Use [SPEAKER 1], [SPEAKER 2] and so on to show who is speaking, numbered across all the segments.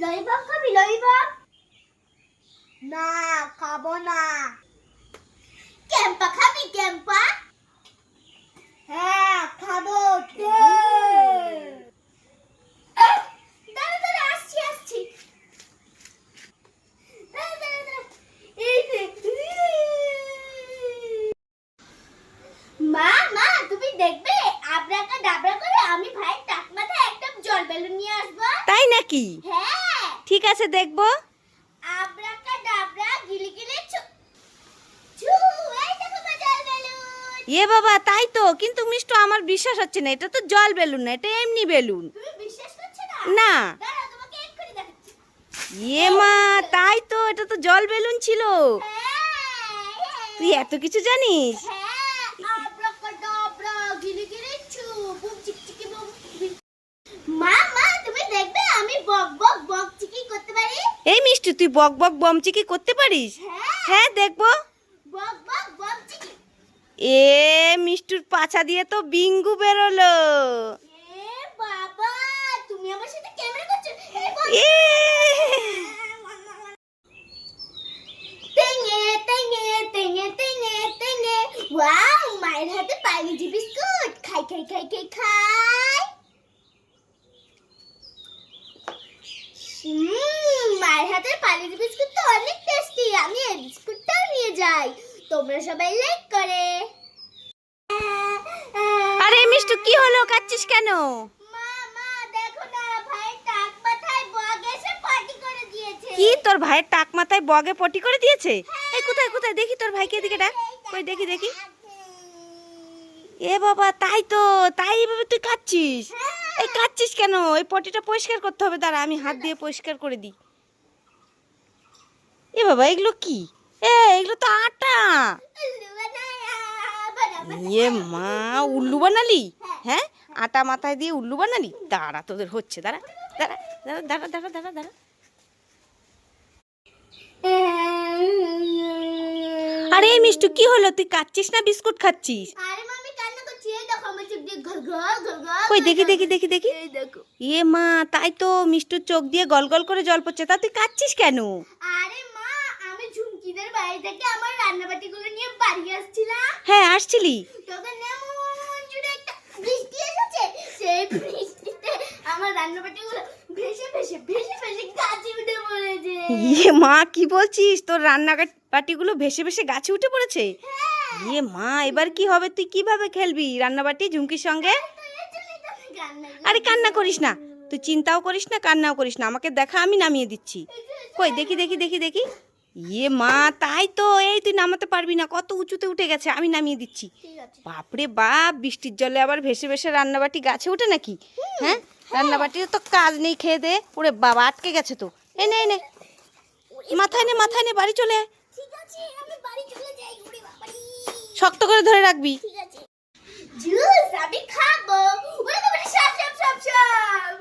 [SPEAKER 1] Lollipop খাবি lollipop? না খাব না। ক্যাম্পা খাবি ক্যাম্পা হ্যাঁ খাব। মা মা তুমি দেখবে আবরাকা ডাবরা করে আমি ভাইয়ের টাক মাথায় একটা জল বেলুন নিয়ে আসব।
[SPEAKER 2] তাই নাকি?
[SPEAKER 1] হ্যাঁ।
[SPEAKER 2] ঠিক আছে দেখব। এ বাবা তাই তো কিন্তু মিষ্টু আমার বিশ্বাস হচ্ছে না এটা তো জল বেলুন না এটা এমনি বেলুন।
[SPEAKER 1] না?
[SPEAKER 2] এ মা তাই তো এটা তো জল বেলুন ছিল।
[SPEAKER 1] হ্যাঁ
[SPEAKER 2] তুই এত কিছু জানিস?
[SPEAKER 1] হ্যাঁ মা মা তুমি দেখবে আমি বক বক বক চিকি করতে পারি
[SPEAKER 2] এই মিষ্টি তুই বক বক বমচিকি করতে পারিস?
[SPEAKER 1] হ্যাঁ।
[SPEAKER 2] হ্যাঁ দেখব। এ মিষ্টুর পাছা দিয়ে তো বিঙ্গু বেরোলো।
[SPEAKER 1] মায়ের হাতে বিস্কুট। খাই খাই খাই খাই খাই। মায়ের হাতের পাইলিজি বিস্কুট তো অনেক টেস্টি আমি এই বিস্কুটটাও নিয়ে যাই। তোমরা সবাই লাইক করে।
[SPEAKER 2] আরে মিষ্টু কি হলো? কাচ্ছিস কেন? কি তোর ভাইয়ের টাক মাথায় বগে পটি করে দিয়েছে? এই কোথায় কোথায়? দেখি তোর ভাইকে এদিকে ডাক। কই দেখি দেখি। এ বাবা তাই তো তাই এভাবে তুই কাচ্ছিস? এই কাচ্ছিস কেন? এই পটিটা পরিষ্কার করতে হবে। দাঁড়া আমি হাত দিয়ে পরিষ্কার করে দিই। এ বাবা এগুলো কি? এ এগুলো তো আটা। ইয়ে মা উল্লু বানালি? হ্যাঁ? আটা মাথায় দিয়ে উল্লু বানালি? দাঁড়া তোদের হচ্ছে দাঁড়া দাঁড়া দাঁড়া দাঁড়া দাঁড়া দাঁড়া দাঁড়া। আরে মিষ্টু কি হলো? তুই কাচ্ছিস না বিস্কুট খাচ্ছিস?
[SPEAKER 1] এই দেখো
[SPEAKER 2] কই দেখি দেখি দেখি এ মা তাই তো মিষ্টুর চোখ দিয়ে গল গল করে জল পড়ছে। তা তুই কাচ্ছিস কেন?
[SPEAKER 1] আরে বাড়ি থেকে আমার রান্নাবাটিগুলো নিয়ে বাড়ি আসছিলাম।
[SPEAKER 2] হ্যাঁ আসছিলি।
[SPEAKER 1] তখন এমন জোরে একটা বৃষ্টি এসেছে। সেই বৃষ্টিতে আমার রান্নাবাটিগুলো ভেসে ভেসে ভেসে ভেসে গাছে উঠে পড়েছে।
[SPEAKER 2] ইয়ে মা কি বলছিস? তোর রান্না বাটিগুলো ভেসে ভেসে গাছে উঠে পড়েছে? ইয়ে মা এবার কি হবে? তুই কীভাবে খেলবি? রান্নাবাটি ঝুমকির সঙ্গে। আরে কান্না করিস না। তুই চিন্তাও করিস না কান্নাও করিস না। আমাকে দেখা আমি নামিয়ে দিচ্ছি। কই দেখি দেখি দেখি দেখি। ইয়ে মা তাই তো এই তুই নামাতে পারবি না কত উঁচুতে উঠে গেছে আমি নামিয়ে দিচ্ছি। বাপরে বাপ বৃষ্টির জলে আবার ভেসে ভেসে রান্নাবাটি গাছে ওঠে নাকি? হ্যাঁ? রান্নাবাটির তো কাজ নেই খেয়ে দে ওরে বাবা আটকে গেছে তো। এ নে এ মাথায় নে মাথায় নে বাড়ি চলে শক্ত করে ধরে রাখবি
[SPEAKER 1] ঠিক আছে জুস আমি খাব ওরে বাবারি সাপ সাপ সাপ সাপ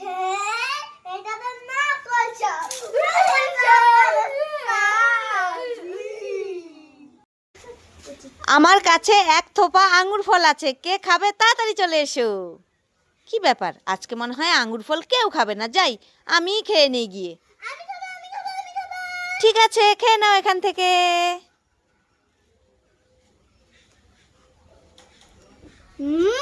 [SPEAKER 1] হ্যাঁ এটা তো না করছ
[SPEAKER 2] আমার কাছে এক থোপা আঙ্গুর ফল আছে। কে খাবে? তাড়াতাড়ি চলে এসো। কি ব্যাপার? আজকে মনে হয় আঙ্গুর ফল কেউ খাবে না। যাই, আমিই খেয়ে নিয়ে গিয়ে। ঠিক আছে, খেয়ে নাও এখান থেকে।
[SPEAKER 1] হুম